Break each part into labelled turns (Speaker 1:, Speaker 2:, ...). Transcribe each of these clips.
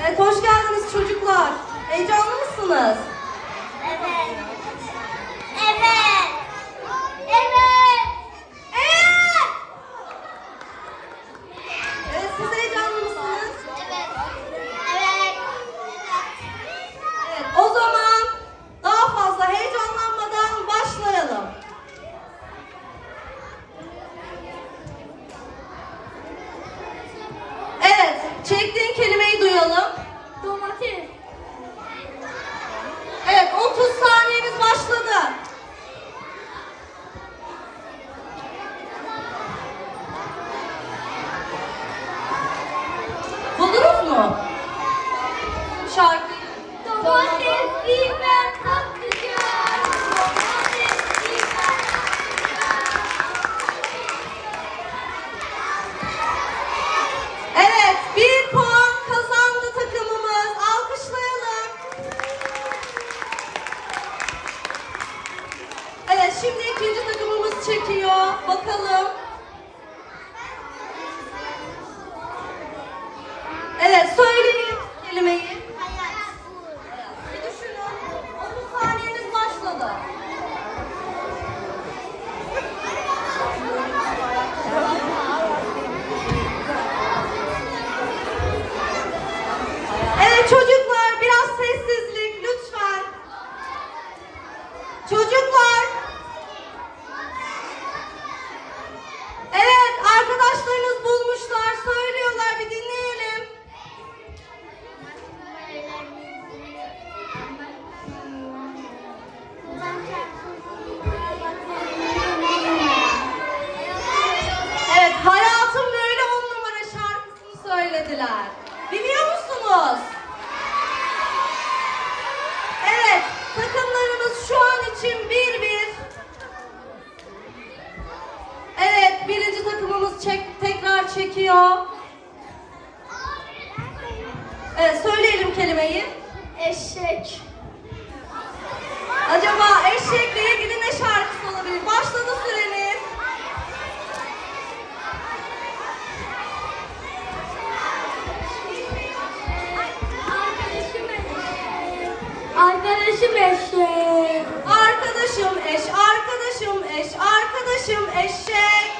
Speaker 1: Evet, hoş
Speaker 2: geldiniz çocuklar. Heyecanlı mısınız?
Speaker 1: Evet.
Speaker 2: ikinci takımımız çekiyor. Bakalım. Evet söyleyin kelimeyi. Bir düşünün. 10 saniyeniz başladı. Evet Çocuklar biraz sessizlik lütfen. Çocuk ya? Evet, söyleyelim kelimeyi.
Speaker 1: Eşek.
Speaker 2: Acaba eşekle ilgili ne şarkısı olabilir? Başladı süreniz.
Speaker 1: Arkadaşım eşek. Arkadaşım
Speaker 2: eş, arkadaşım eş, arkadaşım eşek.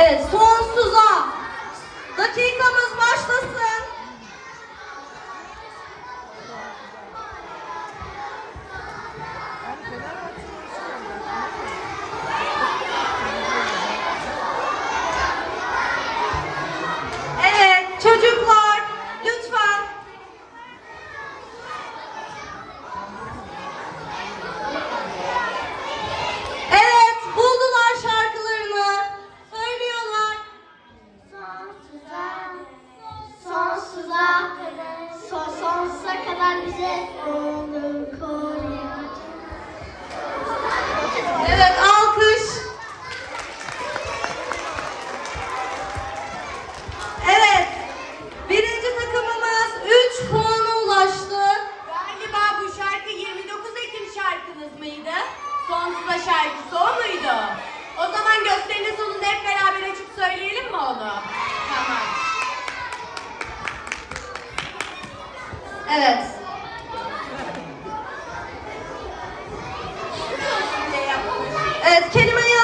Speaker 2: Evet,
Speaker 1: sonsuza
Speaker 3: şarkınız mıydı? Sonsuza şarkısı o muydu? O zaman gösterinin sonunda hep beraber açıp söyleyelim mi onu? Tamam.
Speaker 2: Evet. Evet, kelimeyi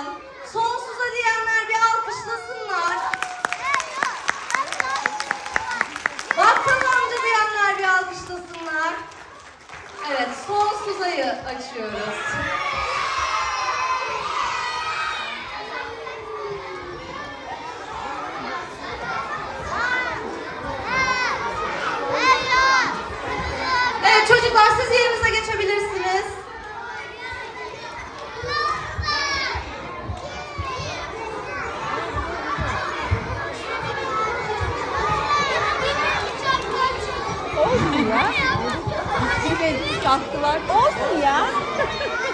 Speaker 1: alın. Sonsuza diyenler
Speaker 2: bir alkışlasınlar.
Speaker 1: Bakkal amca
Speaker 2: diyenler
Speaker 1: bir
Speaker 4: alkışlasınlar. Evet
Speaker 2: sonsuzayı açıyoruz. şarkılar. Olsun ya.